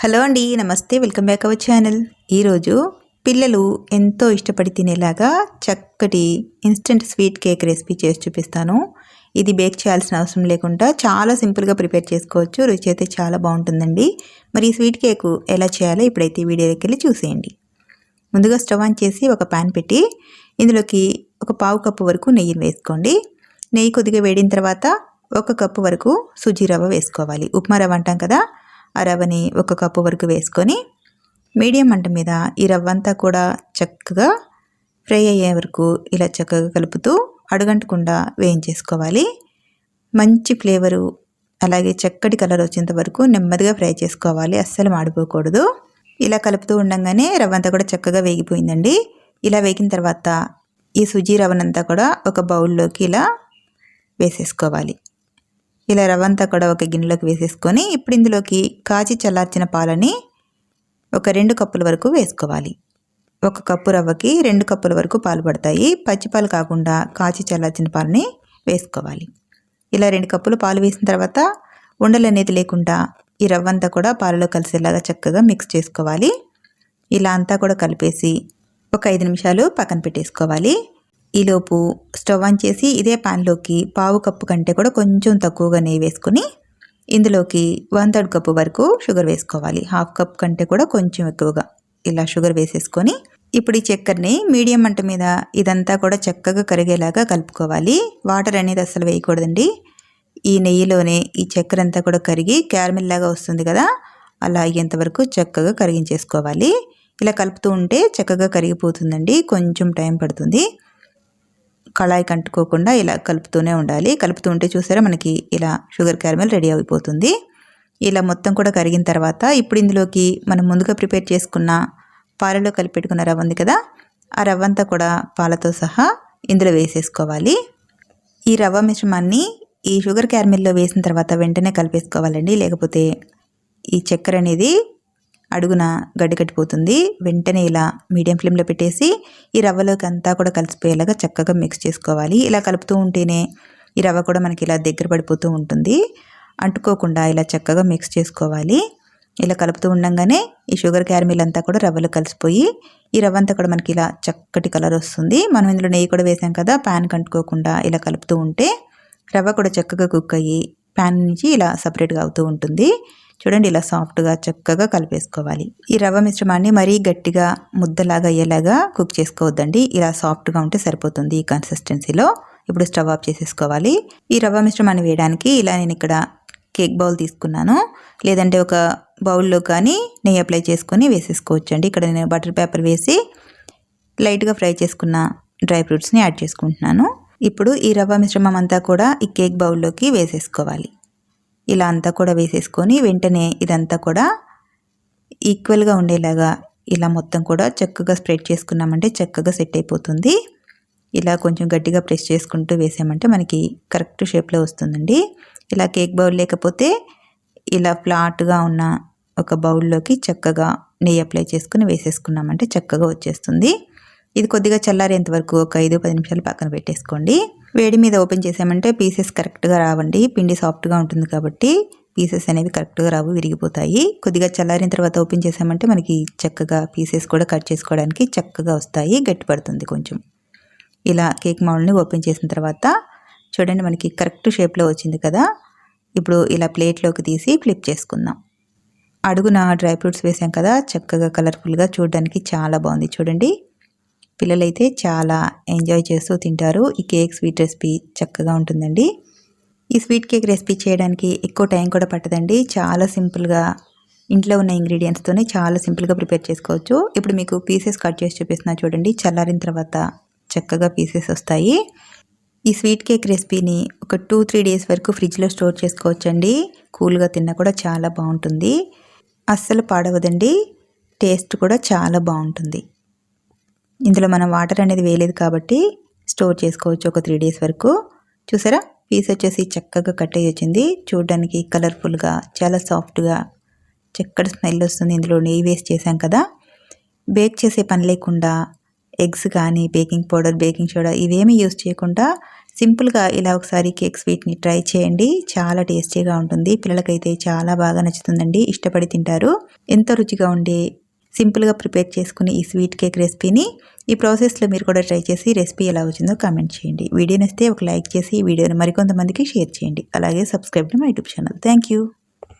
Hello అండి నమస్తే welcome back our channel. ఈరోజు పిల్లలు ఎంతో ఇష్టపడి తినేలాగా చక్కటి ఇన్స్టెంట్ స్వీట్ కేక్ రెసిపీ చేసి చూపిస్తాను. ఇది బేక్ చేయాల్సిన అవసరం లేకుండా చాలా సింపుల్గా ప్రిపేర్ చేసుకోవచ్చు. రుచి అయితే చాలా బాగుంటుందండి. మరి ఈ స్వీట్ కేక్ ఎలా చేయాలో ఇప్పుడైతే వీడియోకి వెళ్ళి చూసేయండి. ముందుగా స్టవ్ ఆన్ చేసి ఒక ప్యాన్ పెట్టి ఇందులోకి ఒక పావు కప్పు వరకు నెయ్యిని వేసుకోండి. నెయ్యి కొద్దిగా వేడిన తర్వాత ఒక కప్పు వరకు సుజీ రవ్వ వేసుకోవాలి. ఉప్మా రవ్వ అంటాం కదా ఆ రవ్వని ఒక కప్పు వరకు వేసుకొని మీడియం మంట మీద ఈ రవ్వ అంతా కూడా చక్కగా ఫ్రై అయ్యే వరకు ఇలా చక్కగా కలుపుతూ అడుగంటకుండా వేయించేసుకోవాలి. మంచి ఫ్లేవరు అలాగే చక్కటి కలర్ వచ్చేంత వరకు నెమ్మదిగా ఫ్రై చేసుకోవాలి. అస్సలు మాడిపోకూడదు. ఇలా కలుపుతూ ఉండగానే రవ్వంతా కూడా చక్కగా వేగిపోయిందండి. ఇలా వేగిన తర్వాత ఈ సుజీ రవ్వనంతా కూడా ఒక బౌల్లోకి ఇలా వేసేసుకోవాలి. ఇలా రవ్వంతా కూడా ఒక గిన్నెలోకి వేసేసుకొని ఇప్పుడు ఇందులోకి కాచి చల్లార్చిన పాలని ఒక రెండు కప్పుల వరకు వేసుకోవాలి. ఒక కప్పు రవ్వకి రెండు కప్పుల వరకు పాలు పడతాయి. పచ్చి పాలు కాకుండా కాచి చల్లార్చిన పాలని వేసుకోవాలి. ఇలా రెండు కప్పులు పాలు వేసిన తర్వాత ఉండలు అనేది లేకుండా ఈ రవ్వంతా కూడా పాలలో కలిసేలాగా చక్కగా మిక్స్ చేసుకోవాలి. ఇలా అంతా కూడా కలిపేసి ఒక ఐదు నిమిషాలు పక్కన పెట్టేసుకోవాలి. ఈలోపు స్టవ్ ఆన్ చేసి ఇదే పాన్లోకి పావు కప్పు కంటే కూడా కొంచెం తక్కువగా నెయ్యి వేసుకుని ఇందులోకి వన్ థర్డ్ కప్పు వరకు షుగర్ వేసుకోవాలి. హాఫ్ కప్ కంటే కూడా కొంచెం ఎక్కువగా ఇలా షుగర్ వేసేసుకొని ఇప్పుడు ఈ చక్కెరని మీడియం మంట మీద ఇదంతా కూడా చక్కగా కరిగేలాగా కలుపుకోవాలి. వాటర్ అనేది అసలు వేయకూడదండి. ఈ నెయ్యిలోనే ఈ చక్కెర అంతా కూడా కరిగి క్యారమిల్ లాగా వస్తుంది కదా అలా అయ్యేంత వరకు చక్కగా కరిగించేసుకోవాలి. ఇలా కలుపుతూ ఉంటే చక్కగా కరిగిపోతుందండి. కొంచెం టైం పడుతుంది. కళాయి కంటుకోకుండా ఇలా కలుపుతూనే ఉండాలి. కలుపుతూ ఉంటే చూసారా మనకి ఇలా షుగర్ క్యారమెల్ రెడీ అయిపోతుంది. ఇలా మొత్తం కూడా కరిగిన తర్వాత ఇప్పుడు ఇందులోకి మనం ముందుగా ప్రిపేర్ చేసుకున్న పాలలో కలిపెట్టుకున్న రవ్వ ఉంది కదా ఆ రవ్వ అంతా కూడా పాలతో సహా ఇందులో వేసేసుకోవాలి. ఈ రవ్వ మిశ్రమాన్ని ఈ షుగర్ క్యారమెల్లో వేసిన తర్వాత వెంటనే కలిపేసుకోవాలండి. లేకపోతే ఈ చక్కెర అనేది అడుగున గడ్డి కట్టిపోతుంది. వెంటనే ఇలా మీడియం ఫ్లేమ్లో పెట్టేసి ఈ రవ్వలోకి అంతా కూడా కలిసిపోయేలాగా చక్కగా మిక్స్ చేసుకోవాలి. ఇలా కలుపుతూ ఉంటేనే ఈ రవ్వ కూడా మనకి ఇలా దగ్గర పడిపోతూ ఉంటుంది. అంటుకోకుండా ఇలా చక్కగా మిక్స్ చేసుకోవాలి. ఇలా కలుపుతూ ఉండగానే ఈ షుగర్ క్యారమిల్ అంతా కూడా రవ్వలో కలిసిపోయి ఈ రవ్వ అంతా కూడా మనకి ఇలా చక్కటి కలర్ వస్తుంది. మనం ఇందులో నెయ్యి కూడా వేసాం కదా ప్యాన్ కంటుకోకుండా ఇలా కలుపుతూ ఉంటే రవ్వ కూడా చక్కగా కుక్ అయ్యి ప్యాన్ నుంచి ఇలా సపరేట్గా అవుతూ ఉంటుంది. చూడండి ఇలా సాఫ్ట్గా చక్కగా కలిపేసుకోవాలి. ఈ రవ్వ మిశ్రమాన్ని మరీ గట్టిగా ముద్దలాగా అయ్యేలాగా కుక్ చేసుకోవద్దండి. ఇలా సాఫ్ట్గా ఉంటే సరిపోతుంది ఈ కన్సిస్టెన్సీలో. ఇప్పుడు స్టవ్ ఆఫ్ చేసేసుకోవాలి. ఈ రవ్వ మిశ్రమాన్ని వేయడానికి ఇలా నేను ఇక్కడ కేక్ బౌల్ తీసుకున్నాను. లేదంటే ఒక బౌల్లో కానీ నెయ్యి అప్లై చేసుకొని వేసేసుకోవచ్చు అండి ఇక్కడ నేను బటర్ పేపర్ వేసి లైట్గా ఫ్రై చేసుకున్న డ్రై ఫ్రూట్స్ని యాడ్ చేసుకుంటున్నాను. ఇప్పుడు ఈ రవ్వ మిశ్రమం అంతా కూడా ఈ కేక్ బౌల్లోకి వేసేసుకోవాలి. ఇలా అంతా కూడా వేసేసుకొని వెంటనే ఇదంతా కూడా ఈక్వల్గా ఉండేలాగా ఇలా మొత్తం కూడా చక్కగా స్ప్రెడ్ చేసుకున్నామంటే చక్కగా సెట్ అయిపోతుంది. ఇలా కొంచెం గట్టిగా ప్రెస్ చేసుకుంటూ వేసామంటే మనకి కరెక్ట్ షేప్లో వస్తుందండి. ఇలా కేక్ బౌల్ లేకపోతే ఇలా ఫ్లాట్గా ఉన్న ఒక బౌల్లోకి చక్కగా నెయ్యి అప్లై చేసుకుని వేసేసుకున్నామంటే చక్కగా వచ్చేస్తుంది. ఇది కొద్దిగా చల్లారేంత వరకు ఒక ఐదు పది నిమిషాలు పక్కన పెట్టేసుకోండి. వేడి మీద ఓపెన్ చేసామంటే పీసెస్ కరెక్ట్గా రావండి. పిండి సాఫ్ట్గా ఉంటుంది కాబట్టి పీసెస్ అనేవి కరెక్ట్గా రావు విరిగిపోతాయి. కొద్దిగా చల్లారిన తర్వాత ఓపెన్ చేసామంటే మనకి చక్కగా పీసెస్ కూడా కట్ చేసుకోవడానికి చక్కగా వస్తాయి. గట్టిపడుతుంది కొంచెం. ఇలా కేక్ మౌల్ని ఓపెన్ చేసిన తర్వాత చూడండి మనకి కరెక్ట్ షేప్లో వచ్చింది కదా. ఇప్పుడు ఇలా ప్లేట్లోకి తీసి ఫ్లిప్ చేసుకుందాం. అడుగున డ్రై ఫ్రూట్స్ వేసాం కదా. చక్కగా కలర్ఫుల్గా చూడడానికి చాలా బాగుంది. చూడండి. పిల్లలైతే చాలా ఎంజాయ్ చేస్తూ తింటారు. ఈ కేక్ స్వీట్ రెసిపీ చక్కగా ఉంటుందండి. ఈ స్వీట్ కేక్ రెసిపీ చేయడానికి ఎక్కువ టైం కూడా పట్టదండి. చాలా సింపుల్గా ఇంట్లో ఉన్న ఇంగ్రీడియంట్స్తోనే చాలా సింపుల్గా ప్రిపేర్ చేసుకోవచ్చు. ఇప్పుడు మీకు పీసెస్ కట్ చేసి చూపిస్తున్నా చూడండి. చల్లారిన తర్వాత చక్కగా పీసెస్ వస్తాయి. ఈ స్వీట్ కేక్ రెసిపీని ఒక టూ త్రీ డేస్ వరకు ఫ్రిడ్జ్లో స్టోర్ చేసుకోవచ్చండి. కూల్గా తిన్నా కూడా చాలా బాగుంటుంది. అస్సలు పాడవదండి. టేస్ట్ కూడా చాలా బాగుంటుంది. ఇందులో మనం వాటర్ అనేది వేయలేదు కాబట్టి స్టోర్ చేసుకోవచ్చు ఒక త్రీ డేస్ వరకు. చూసారా? పీస్ వచ్చేసి చక్కగా కట్ అయ్యి వచ్చింది. చూడడానికి కలర్ఫుల్గా చాలా సాఫ్ట్గా చక్కటి స్మెల్ వస్తుంది. ఇందులో నెయ్యి వేస్ట్ చేసాం కదా? బేక్ చేసే పని లేకుండా ఎగ్స్ కానీ బేకింగ్ పౌడర్ బేకింగ్ సోడా ఇవేమీ యూస్ చేయకుండా సింపుల్గా ఇలా ఒకసారి కేక్ స్వీట్ని ట్రై చేయండి. చాలా టేస్టీగా ఉంటుంది. పిల్లలకైతే చాలా బాగా నచ్చుతుందండి. ఇష్టపడి తింటారు. ఎంతో రుచిగా ఉండే సింపుల్గా ప్రిపేర్ చేసుకునే ఈ స్వీట్ కేక్ రెసిపీని ఈ ప్రాసెస్లో మీరు కూడా ట్రై చేసి రెసిపీ ఎలా వచ్చిందో కామెంట్ చేయండి. వీడియో నచ్చితే ఒక లైక్ చేసి ఈ వీడియోని మరికొంతమందికి షేర్ చేయండి. అలాగే subscribe to my YouTube channel. Thank you